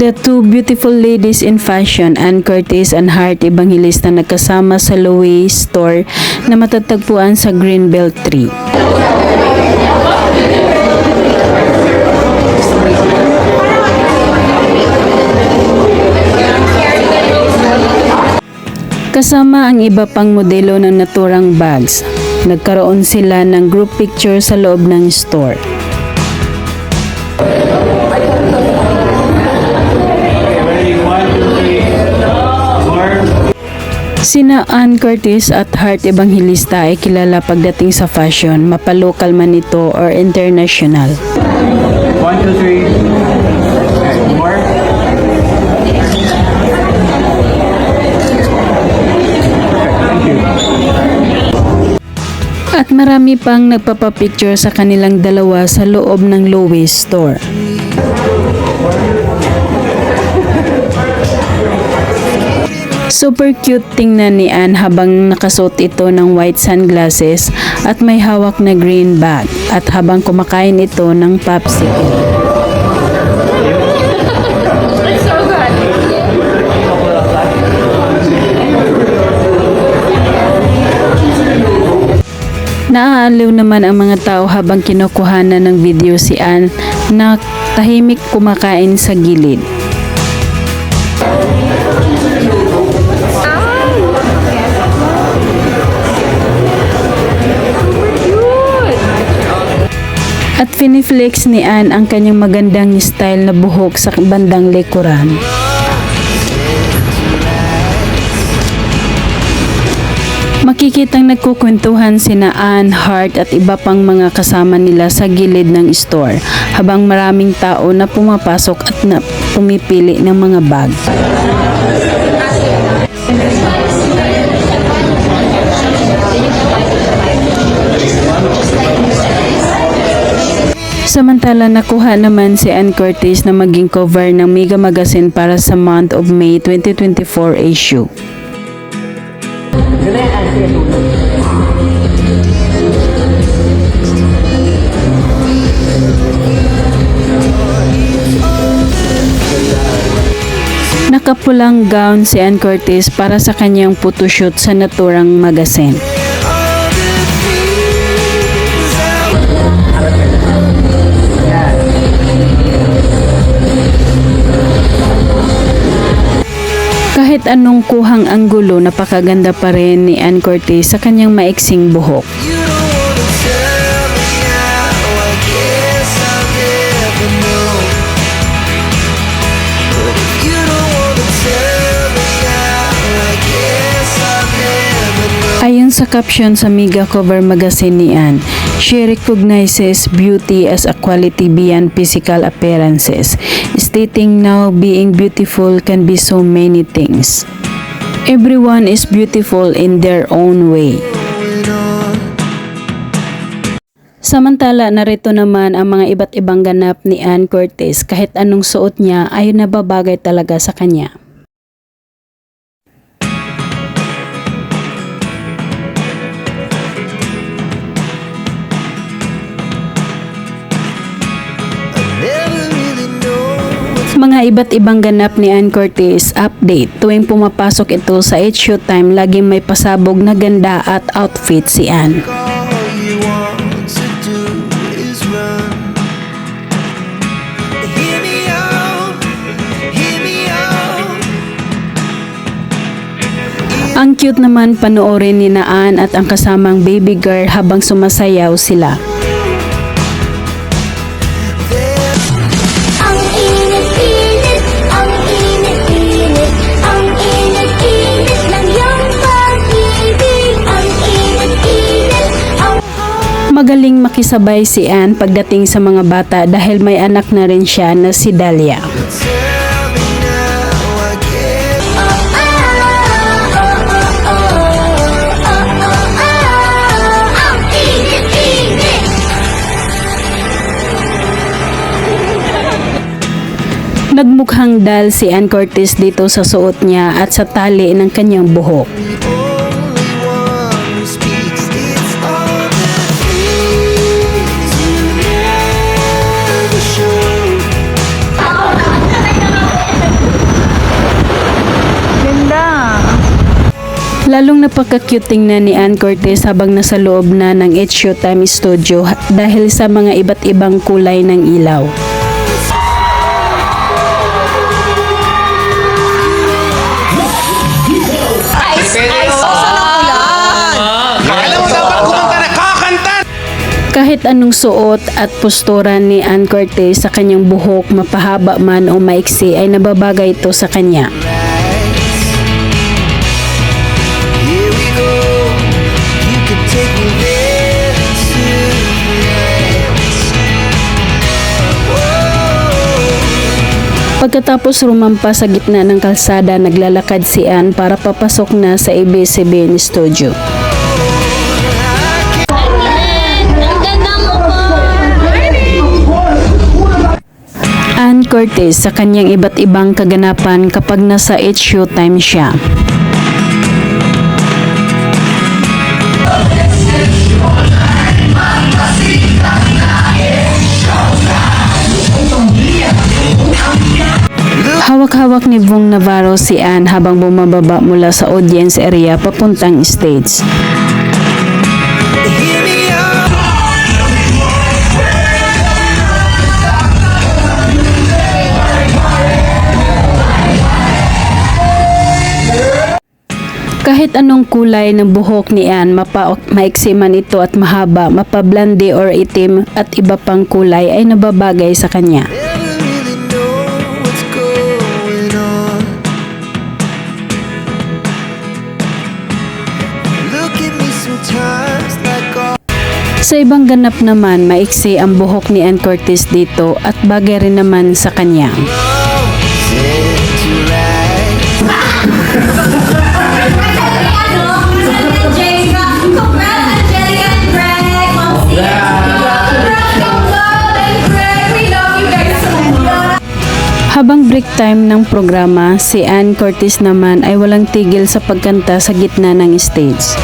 The two beautiful ladies in fashion, Ann Curtis and Heart Evangelista nagkasama sa Louis store na matatagpuan sa Greenbelt 3. Kasama ang iba pang modelo ng naturang bags. Nagkaroon sila ng group picture sa loob ng store. Sina Ann Curtis at Heart Evangelista ay kilala pagdating sa fashion, mapalokal man ito or international. One, two, three. Okay, more. Thank you. At marami pang nagpapapicture sa kanilang dalawa sa loob ng Loews store. Super cute tingnan ni Anne habang nakasuot ito ng white sunglasses at may hawak na green bag at habang kumakain ito ng popsicle. Naaaliw naman ang mga tao habang kinukuhanan ng video si Anne na tahimik kumakain sa gilid. Finiflex ni Anne ang kanyang magandang style na buhok sa bandang likuran. Makikitang nagkukwentuhan sina Anne, Hart at iba pang mga kasama nila sa gilid ng store habang maraming tao na pumapasok at na pumipili ng mga bag. Samantala nakuha naman si Ann Curtis na maging cover ng Mega Magazine para sa month of May 2024 issue. Nakapulang gown si Ann Curtis para sa kanyang photoshoot sa naturang magazine. Kahit anong kuhang anggulo, napakaganda pa rin ni Ann Curtis sa kanyang maiksing buhok. Sa caption sa Mega Cover magazine ni Anne, she recognizes beauty as a quality beyond physical appearances, stating now being beautiful can be so many things. Everyone is beautiful in their own way. Samantala, narito naman ang mga iba't ibang ganap ni Ann Curtis kahit anong suot niya ay nababagay talaga sa kanya. Iba't ibang ganap ni Ann Curtis update tuwing pumapasok ito sa It's Showtime laging may pasabog na ganda at outfit si Ann. Ang cute naman panoorin ni Naan at ang kasamang baby girl habang sumasayaw sila. Magaling makisabay si Ann pagdating sa mga bata dahil may anak na rin siya na si Dahlia. Nagmukhang dal si Ann Curtis dito sa suot niya at sa tali ng kanyang buhok. Lalong napaka-cute tingnan ni Ann Cortez habang nasa loob na ng It's Showtime Studio dahil sa mga iba't ibang kulay ng ilaw. Kakanta Kahit anong suot at postura ni Ann Cortez sa kanyang buhok, mapahaba man o maiksi ay nababagay ito sa kanya. Pagkatapos rumampa sa gitna ng kalsada, naglalakad si Ann para papasok na sa ABS-CBN studio. Ann Cortez sa kanyang iba't ibang kaganapan kapag nasa It's Showtime siya. Hawak-hawak ni Vong Navarro si Ann habang bumababa mula sa audience area papuntang stage. Kahit anong kulay ng buhok ni Ann, mapa maiksi man ito at mahaba, mapablande or itim at iba pang kulay ay nababagay sa kanya. Sa ibang ganap naman, maiksi ang buhok ni Ann Curtis dito at bagay rin naman sa kanya. Habang break time ng programa, si Ann Curtis naman ay walang tigil sa pagkanta sa gitna ng stage.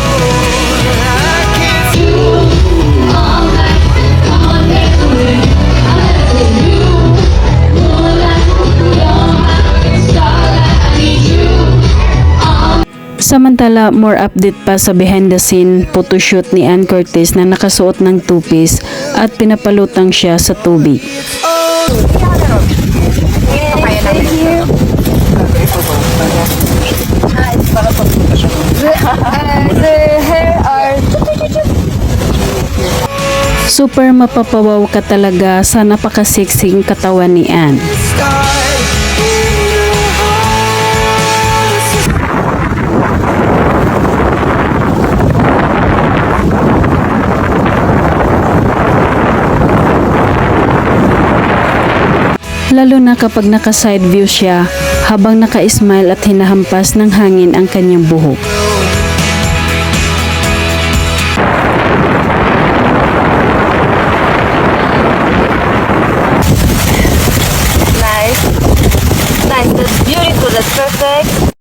Samantala, more update pa sa behind the scene photoshoot ni Ann Curtis na nakasuot ng two-piece at pinapalutang siya sa tubig. Super mapapawaw ka talaga sa napakasiksing katawan ni Ann. Lalo na kapag naka-side view siya habang naka-smile at hinahampas ng hangin ang kanyang buhok.